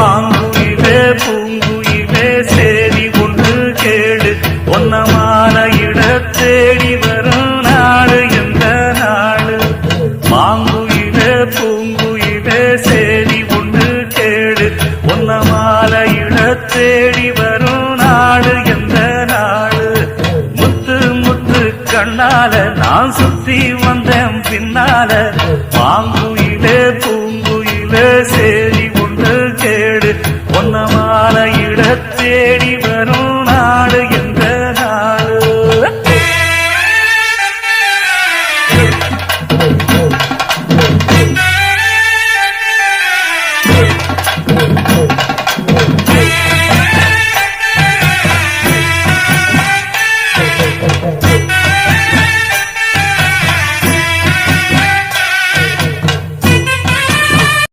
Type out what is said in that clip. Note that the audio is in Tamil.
மாங்குயிலே பூங்குயிலே சேரி ஒன்று கேடு ஒன்னமான இட தேடி வரும் நாடு எந்த நாடு? மாங்குயிலே பூங்குயிலே சேரி ஒன்று கேடு ஒன்னமான இட தேடி வரும் நாடு எந்த நாடு? முத்து முத்து கண்ணால நான் சுத்தி வந்தேன் பின்னால. மாங்கு Música